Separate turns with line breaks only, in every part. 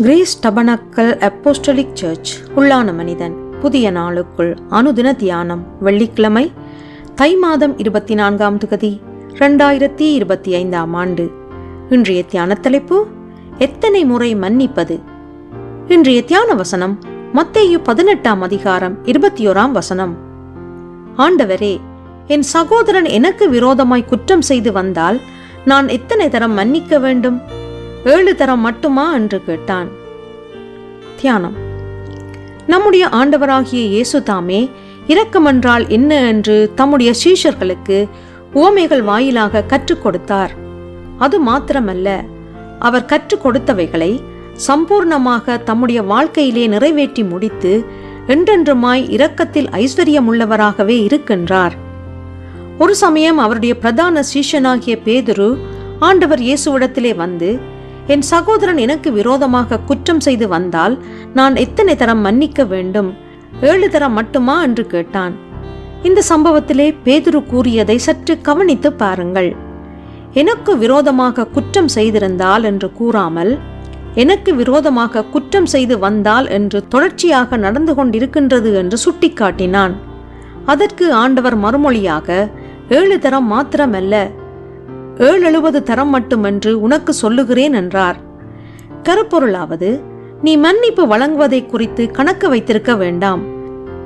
Grace tabernacle apostolic search. உள்ளான மனிதன் புதிய நாளுக்குள் அனுதின தியானம் வெள்ளிக்கிழமை தை மாதம் இருபத்தி நான்காம் தொகுதி ரெண்டாயிரத்தி இருபத்தி ஐந்தாம் ஆண்டு. இன்றைய தியான தலைப்பு எத்தனை முறை மன்னிப்பது? இன்றைய தியான வசனம் மத்தேயு பதினெட்டாம் அதிகாரம் இருபத்தி ஓராம் வசனம். ஆண்டவரே என் சகோதரன் எனக்கு விரோதமாய் குற்றம் செய்து வந்தால் நான் எத்தனை தரம் மன்னிக்க வேண்டும்? ஏழு தரம் மட்டுமா என்று கேட்டான். தியானம். நம்முடைய ஆண்டவராகிய இயேசு தாமே இரக்கமென்றால் என்ன என்று தம்முடைய சீஷர்களுக்கு உவமைகள் வாயிலாக கற்றுக் கொடுத்தார். அது மாத்திரமல்ல அவர் கற்றுக் கொடுத்தவைகளை சம்பூர்ணமாக தம்முடைய வாழ்க்கையிலே நிறைவேற்றி முடித்து என்றென்றுமாய் இரக்கத்தில் ஐஸ்வர்யமுள்ளவராகவே இருக்கின்றார். ஒரு சமயம் அவருடைய பிரதான சீஷனாகிய பேதுரு ஆண்டவர் இயேசுவிடத்திலே வந்து என் சகோதரன் எனக்கு விரோதமாக குற்றம் செய்து வந்தால் நான் எத்தனை தரம் மன்னிக்க வேண்டும்? ஏழு தரம் மட்டுமா? என்று கேட்டான். இந்த சம்பவத்திலே பேதுரு கூறியதை சற்று கவனித்து பாருங்கள். எனக்கு விரோதமாக குற்றம் செய்திருந்தால் என்று கூறாமல் எனக்கு விரோதமாக குற்றம் செய்து வந்தால் என்று தொடர்ச்சியாக நடந்து கொண்டிருக்கின்றது என்று சுட்டிக்காட்டினான். அதற்கு ஆண்டவர் மறுமொழியாக ஏழு தரம் மாத்திரமல்ல ஏழு தரம் மட்டுமென்று உனக்கு சொல்லுகிறேன் என்றார். கருப்பொருளாவது நீ மன்னிப்பு வழங்குவதை குறித்து கணக்கு வைத்திருக்க வேண்டாம்.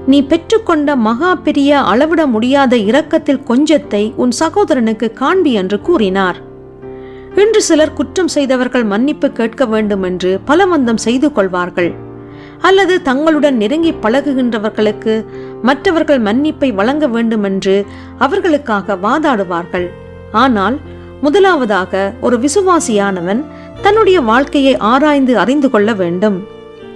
நீ பெற்றுக்கொண்ட மகா பெரிய அளவிட முடியாத இரக்கத்தில் கொஞ்சத்தை உன் சகோதரனுக்கு காண்பி என்று கூறினார். இன்று சிலர் குற்றம் செய்தவர்கள் மன்னிப்பு கேட்க வேண்டும் என்று பலவந்தம் செய்து கொள்வார்கள். அல்லது தங்களுடன் நெருங்கி பழகுகின்றவர்களுக்கு மற்றவர்கள் மன்னிப்பை வழங்க வேண்டுமென்று அவர்களுக்காக வாதாடுவார்கள். ஆனால் முதலாவதாக ஒரு விசுவாசியானவன் தன்னுடைய வாழ்க்கையை ஆராய்ந்து அறிந்து கொள்ள வேண்டும்.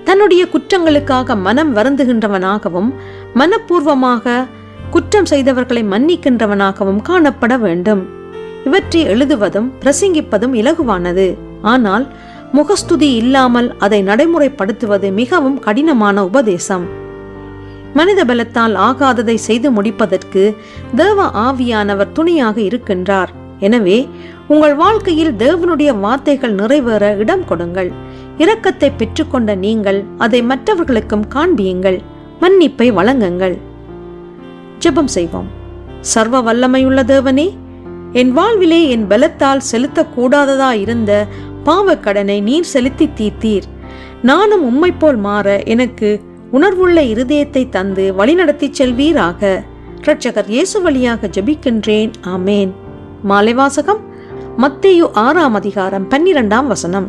தன்னுடைய குற்றங்களுக்காக மனம் வருந்துகின்றவனாகவும் மனப்பூர்வமாக குற்றம் செய்தவர்களை மன்னிக்கின்றவனாகவும் காணப்பட வேண்டும். இவற்றை எழுதுவதும் பிரசங்கிப்பதும் இலகுவானது. ஆனால் முகஸ்துதி இல்லாமல் அதை நடைமுறைப்படுத்துவது மிகவும் கடினமான உபதேசம். மனித பலத்தால் ஆகாததை செய்து முடிப்பதற்கு தேவ ஆவியானவர் துணையாக இருக்கின்றார். எனவே உங்கள் வாழ்க்கையில் தேவனுடைய வார்த்தைகள் நிறைவேற இடம் கொடுங்கள். இரக்கத்தை பெற்றுக்கொண்ட நீங்கள் அதை மற்றவர்களுக்கும் காண்பியுங்கள். மன்னிப்பை வழங்குங்கள். ஜெபம் செய்வோம். சர்வ வல்லமையுள்ள தேவனே என் வாழ்விலே என் பலத்தால் செலுத்தக்கூடாததா இருந்த பாவக்கடனை நீர் செலுத்தி தீர்த்தீர். நானும் உம்மை போல் மாற எனக்கு உணர்வுள்ள இருதயத்தை தந்து வழிநடத்திச் செல்வீராக. இரட்சகர் இயேசு வழியாக ஜெபிக்கின்றேன். ஆமேன். மாலை வாசகம் மத்தேயு ஆறாம் அதிகாரம் பன்னிரெண்டாம் வசனம்.